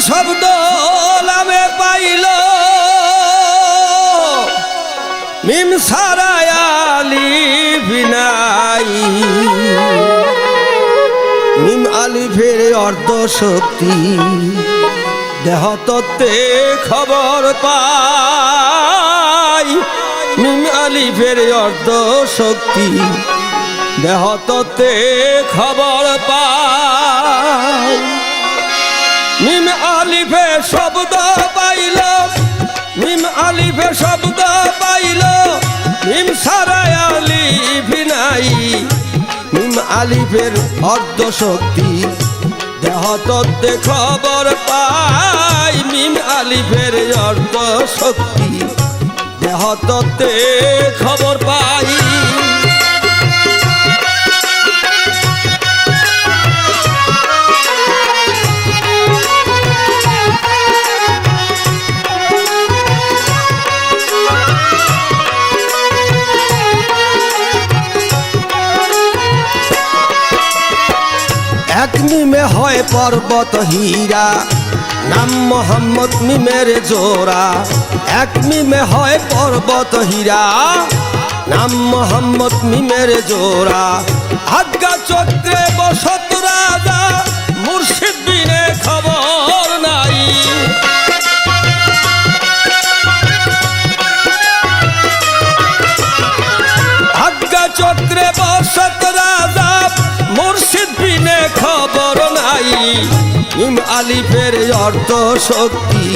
শব্দ নামে পাইল। মিম সারায়ালি বিনাই। মিম আলি ফের অর্ধ শক্তি। দেহ তত্ত্বে খবর পাই। মিম আলি ফের অর্ধ শক্তি। দেহ তত্ত্বে খবর পাই। মিম আলিফে শব্দ পাইল, মিম আলিফে শব্দ পাইল, মিম সারায় আলিফ নাই। মিম আলিফের অর্ধ শক্তি, দেহ তত্ত্বে খবর পাই। মিম আলিফের অর্ধ শক্তি, দেহ তত্ত্বে খবর পাই। এক মিমে হয় পর্বত হীরা। নাম মোহাম্মদ মিমের জোড়া। এক মিমে হয় পর্বত হীরা। নাম মোহাম্মদ মিমের জোড়া। আজ্ঞা চক্রে বসত রাজা, মুর্শিদ বিনে খবর নাই। আজ্ঞা চক্রে বসত আলিফের অর্থ শক্তি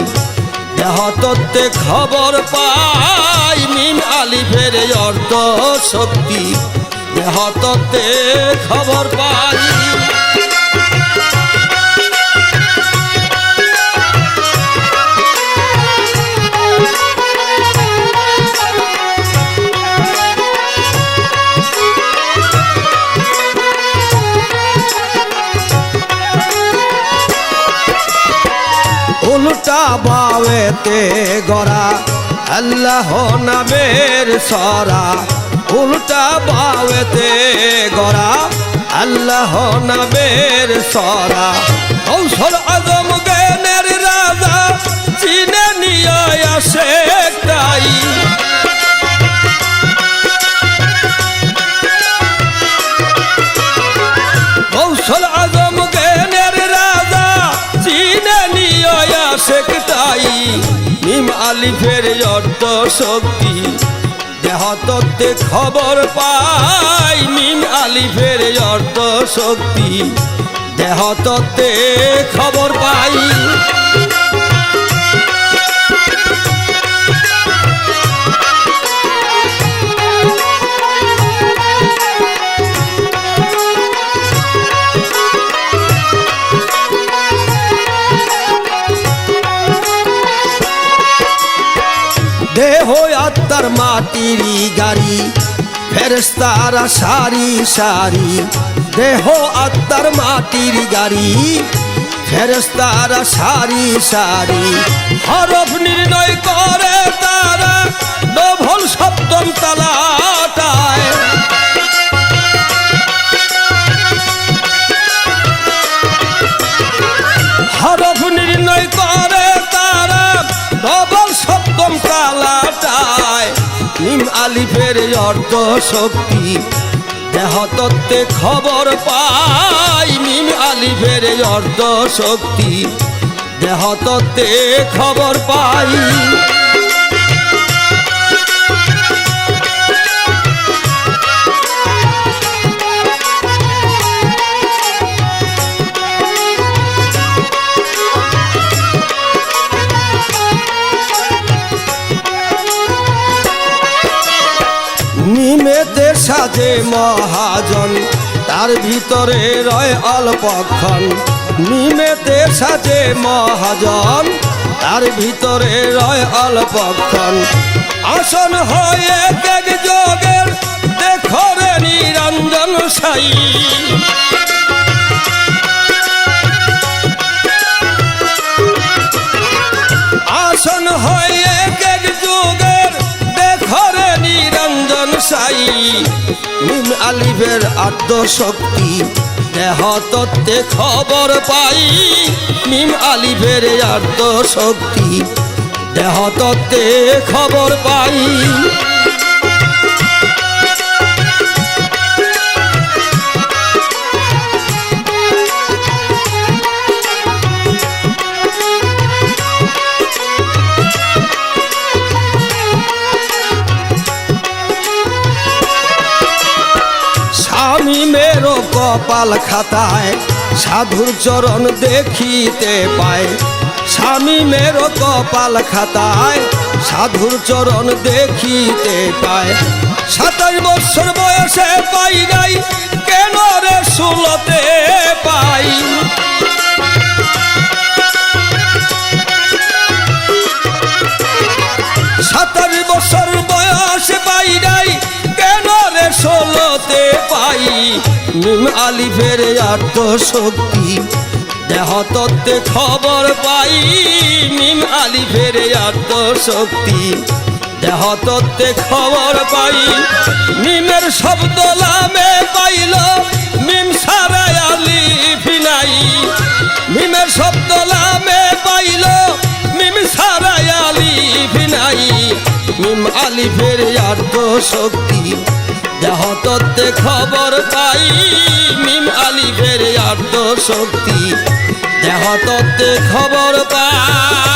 দেহ তত্ত্বে খবর পাই মিম আলিফের অর্থ শক্তি দেহ তত্ত্বে খবর পাই উল্টা বাওয়েতে গড়া। আল্লাহ নামের সরা উল্টা বাওয়েতে গড়া। আল্লাহ নামের সরা। কৌশল আজম মিম অর্থ শক্তি। দেহ তত্ত্বে খবর পাই মিম আলিফের অর্থ শক্তি। দেহ তত্ত্বে খবর পাই। আত্মার গাড়ি ফেরেস্তারা সারি সারি, দেহ আত্মার মাটির গাড়ি ফেরেস্তারা সারি সারি। হরফ নির্ণয় করে তারা ডভল সপ্তম তালাটায় হরফ নির্ণয় করে তারা, ডবল সপ্তম তালাটায় নিম আলিফের অর্থ শক্তি দেহ তত্ত্বে খবর পাই। মিম আলিফের অর্ধ শক্তি দেহ তত্ত্বে খবর পাই। সাজে মহাজন, তার ভিতরে রয় অল্পক্ষণ। নিমেতে সাজে মহাজন, তার ভিতরে রয় অল্পক্ষণ। আসন হয়ে যোগের দেখরে নিরঞ্জন সাই। আলিফের আত্মশক্তি শক্তি দেহ তত্ত্বে খবর পাই। মিম আলিফের আত্মশক্তি শক্তি দেহ তত্ত্বে খবর পাই। কপাল খাতায়, সাধুর চরণ দেখিতে পায়। স্বামী মেরো কপাল খাতায়, সাধুর চরণ দেখিতে পায়। সাতাশ বছর বয়সে পাই নাই, কেন রে সুলতে পাই? মিম আলিফের আত্মশক্তি। দেহ তত্ত্বে খবর পাই, মিম আলিফের আত্মশক্তি। দেহ তত্ত্বে খবর পাই, মিমের শব্দ লামে পাইল, মিম সারাই আলিফ নাই। মিমের শব্দ লামে পাইল, মিম সারাই আলিফ নাই। মিম আলিফের আর্ধ শক্তি দেহ তত্ত্বে খবর পাই। মিম আলিফের আর্ধ শক্তি দেহ তত্ত্বে খবর পাই।